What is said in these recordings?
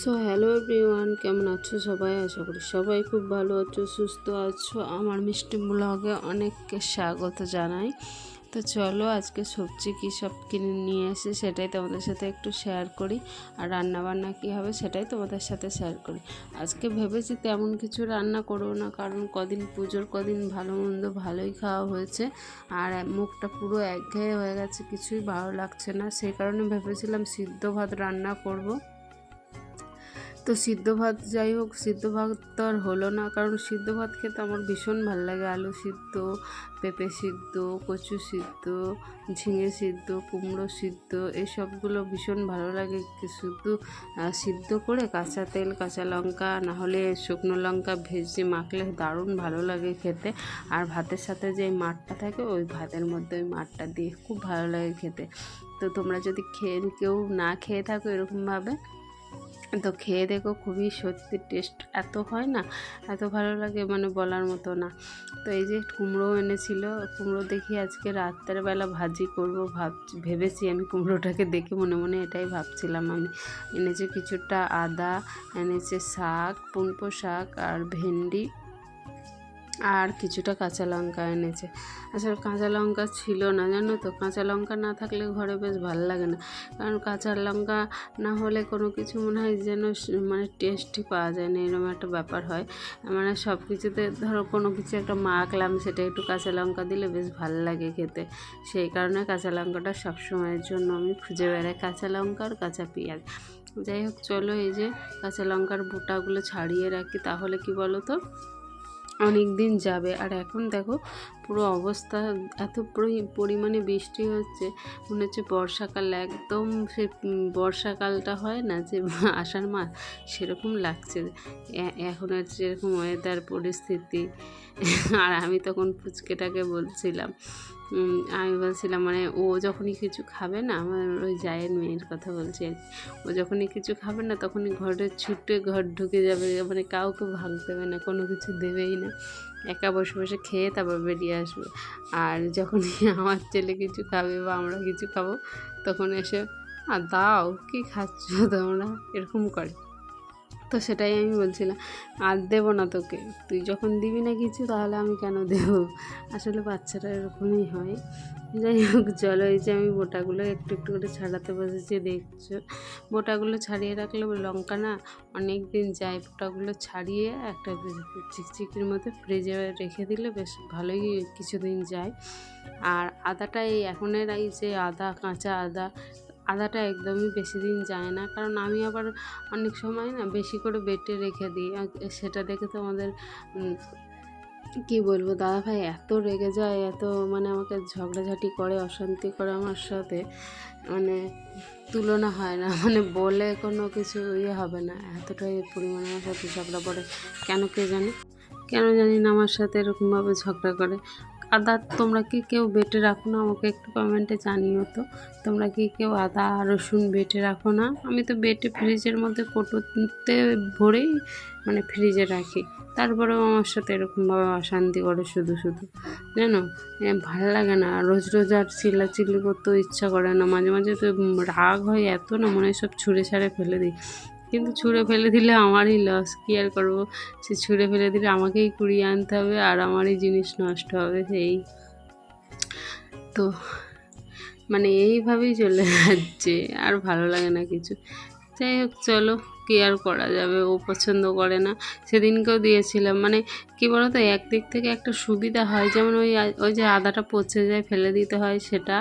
So hello everyone কেমন আছো সবাই? আশা করি সবাই খুব ভালো আছো, সুস্থ আছো। আমার মিষ্টি ব্লগে অনেককে স্বাগত জানাই। তো চলো আজকে সবজি কী সব কিনে নিয়ে এসে সেটাই তোমাদের সাথে একটু শেয়ার করি। আর রান্না বান্না কী হবে সেটাই তোমাদের সাথে শেয়ার করি। আজকে ভেবেছি তেমন কিছু রান্না করব না, কারণ কদিন পুজোর কদিন ভালো মন্দ ভালোই খাওয়া হয়েছে। আর মুখটা পুরো একঘেয়ে হয়ে গেছে, কিছুই ভালো লাগছে না। সেই কারণে ভেবেছিলাম সিদ্ধ ভাত রান্না করব। তো সিদ্ধ ভাত যাই হোক, সিদ্ধ ভাত তো আর হলো না। কারণ সিদ্ধ ভাত খেতে আমার ভীষণ ভালো লাগে। আলু সিদ্ধ, পেঁপে সিদ্ধ, কচু সিদ্ধ, ঝিঙে সিদ্ধ, কুমড়ো সিদ্ধ এইসবগুলো ভীষণ ভালো লাগে। শুধু সিদ্ধ করে কাঁচা তেল, কাঁচা লঙ্কা, না হলে শুকনো লঙ্কা ভেজে মাখলে দারুণ ভালো লাগে খেতে। আর ভাতের সাথে যে মাঠটা থাকে, ওই ভাতের মধ্যে ওই মাঠটা দিয়ে খুব ভালো লাগে খেতে। তো তোমরা যদি খেয়ে, কেউ না খেয়ে থাকো এরকমভাবে তো খেয়ে দেখো খুবই সত্যি টেস্ট এত হয় না, এত ভালো লাগে মানে বলার মতো না। তো এই যে কুমড়ো এনেছিল, কুমড়ো দেখি আজকে রাত্রের বেলা ভাজি করব ভাব ভেবেছি আমি কুমড়োটাকে দেখে মনে মনে এটাই ভাবছিলাম আমি। এনেছে কিছুটা আদা, এনেছে শাক, পুনপো শাক আর ভেন্ডি। আর কিছুটা কাঁচা লঙ্কা এনেছে। আসলে কাঁচা লঙ্কা ছিল না, জানো তো? কাঁচা লঙ্কা না থাকলে ঘরে বেশ ভালো লাগে না। কারণ কাঁচা লঙ্কা না হলে কোনো কিছু মনে হয় যেন মানে টেস্টই পাওয়া যায় না, এরকম একটা ব্যাপার হয়। মানে সব কিছুতে ধরো কোনো কিছু একটা মাখলাম, সেটা একটু কাঁচা লঙ্কা দিলে বেশ ভালো লাগে খেতে। সেই কারণে কাঁচা লঙ্কাটা সবসময়ের জন্য আমি খুঁজে বেড়াই কাঁচা লঙ্কা আর কাঁচা পেঁয়াজ। যাই হোক, চলো এই যে কাঁচা লঙ্কার বোটাগুলো ছাড়িয়ে রাখি, তাহলে কি বলো তো? অনেক দিন যাবে। আর এখন দেখো পুরো অবস্থা এত পরিমাণে বৃষ্টি হচ্ছে, মনে হচ্ছে বর্ষাকাল, একদম সে বর্ষাকালটা হয় না যে আষাঢ় মাস, সেরকম লাগছে। এখন আর যেরকম ওয়েদার পরিস্থিতি, আর আমি তখন ফুচকেটাকে বলছিলাম আমি বলছিলাম মানে ও যখনই কিছু খাবে না, আমার ওই জায়ের মেয়ের কথা বলছি আর ও যখনই কিছু খাবে না, তখনই ঘরে ছুটে ঘর ঢুকে যাবে মানে কাউকে ভাগ দেবে না, কোনো কিছু দেবেই না। একা বসে বসে খেয়ে তারপর বেরিয়ে আসবে। আর যখনই আমার ছেলে কিছু খাবে বা আমরা কিছু খাব, তখন এসে আর দাও, কী খাচ্ছ তোমরা? এরকম করে। তো সেটাই আমি বলছিলাম, আর দেবো না তোকে, তুই যখন দিবি না কিছু, তাহলে আমি কেন দেবো? আসলে বাচ্চারা এরকমই হয়। যাই হোক, চলো এই যে আমি বোটাগুলো একটু একটু করে ছাড়াতে বসেছি, দেখছ? বোটাগুলো ছাড়িয়ে রাখলে লঙ্কা না অনেক দিন যায়, বোটাগুলো ছাড়িয়ে একটা চিকচিকির মধ্যে ফ্রিজে রেখে দিলে বেশ ভালোই কিছুদিন যায়। আর আদাটা এই এখনের এই যে আদা, কাঁচা আদা আদাটা একদমই বেশি দিন যায় না। কারণ আমি আবার অনেক সময় না বেশি করে বেটে রেখে দিই। সেটা দেখে তো আমাদের কী বলব দাদা ভাই এত রেগে যায়, এত মানে আমাকে ঝগড়াঝাটি করে, অশান্তি করে আমার সাথে। মানে তুলনা হয় না। মানে বলে কোনো কিছু ইয়ে হবে না। এতটাই পরিমাণে আমার সাথে ঝগড়া পড়ে। কেন কে জানে? কেন জানি না আমার সাথে এরকমভাবে ঝগড়া করে। আদা তোমরা কি কেউ বেটে রাখো না? আমাকে একটু কমেন্টে জানিও তো। তোমরা কি কেউ আদা রসুন বেটে রাখো না? আমি তো বেটে ফ্রিজের মধ্যে কোটোতে ভরেই মানে ফ্রিজে রাখি। তারপরেও আমার সাথে এরকমভাবে অশান্তি করে শুধু শুধু। জানো? ভালো লাগে না। রোজ রোজ আর চিল্লাচিল্লি করতেও ইচ্ছা করে না। মাঝে মাঝে তো রাগ হয় এত না, মনে সব ছুঁড়ে ছাড়ে ফেলে দিই। কিন্তু ছুঁড়ে ফেলে দিলে আমারই লস কী আর করব? সে ছুঁড়ে ফেলে দিলে আমাকেই কুড়িয়ে আনতে হবে আর আমারই জিনিস নষ্ট হবে, সেই। তো মানে এইভাবেই চলে যাচ্ছে, আর ভালো লাগে না কিছু। যাই হোক, চলো। কী আর করা যাবে, ও পছন্দ করে না। সেদিনকেও দিয়েছিলাম। মানে কী বলতো, একদিক থেকে একটা সুবিধা হয়, যেমন ওই ওই যে আদাটা পচে যায়, ফেলে দিতে হয় সেটা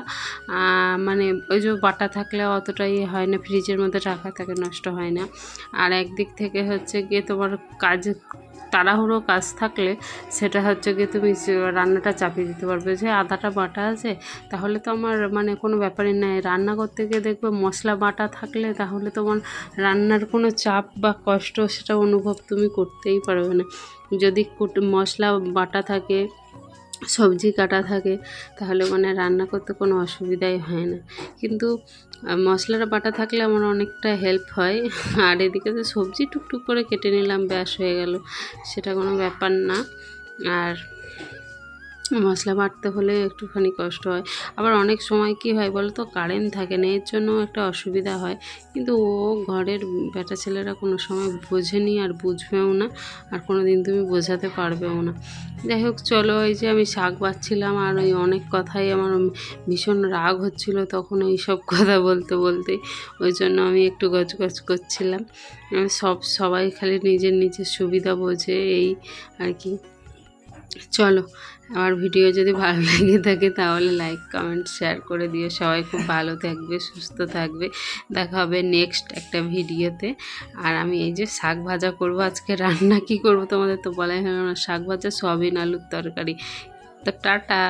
মানে ওই যে বাটা থাকলে অতটাই ইয়ে হয় না, ফ্রিজের মধ্যে রাখা থাকে, নষ্ট হয় না। আর একদিক থেকে হচ্ছে গিয়ে তোমার কাজ, তাড়াহুড়ো কাজ থাকলে সেটা হচ্ছে গিয়ে তুমি রান্নাটা চাপিয়ে দিতে পারবে। যে আদাটা, বাটা আছে, তাহলে তো আমার মানে কোনো ব্যাপারই নাই। রান্না করতে গিয়ে দেখবে মশলা, বাটা থাকলে তাহলে তোমার রান্নার কোনো চাপ বা কষ্ট সেটা অনুভব তুমি করতেই পারবে না। যদি মশলা, বাটা থাকে, সবজি কাটা থাকে, তাহলে মানে রান্না করতে কোনো অসুবিধাই হয় না। কিন্তু মশলাটা বাটা থাকলে আমার অনেকটা হেল্প হয়। আর এদিকে তো সবজি টুকটুক করে কেটে নিলাম, ব্যাস হয়ে গেল। সেটা কোনো ব্যাপার না। আর মশলা বাটতে হলে একটুখানি কষ্ট হয়। আবার অনেক সময় কি হয় বলো তো কারেন্ট থাকে না, এর জন্য একটা অসুবিধা হয়। কিন্তু ও ঘরের বেটা ছেলেরা কোনো সময় বোঝেনি আর বুঝবেও না, আর কোনো দিন তুমি বোঝাতে পারবেও না। যাই হোক, চলো এই যে আমি শাক বাচ্ছিলাম আর ওই অনেক কথাই আমার ভীষণ রাগ হচ্ছিল তখন এই সব কথা বলতে বলতে। ওই জন্য আমি একটু গজগজ করছিলাম। সব, সবাই খালি নিজের নিজের সুবিধা বোঝে, এই আর কি। চলো, আমার ভিডিও যদি ভালো লেগে থাকে তাহলে লাইক কমেন্ট শেয়ার করে দিও। সবাই খুব ভালো থাকবে, সুস্থ থাকবে। দেখা হবে নেক্সট একটা ভিডিওতে। আর আমি এই যে শাক ভাজা করব, আজকে রান্না কি করব তোমাদের তো বলাই হলো না। শাক ভাজা, সয়াবিন, আলুর তরকারি। তো টাটা!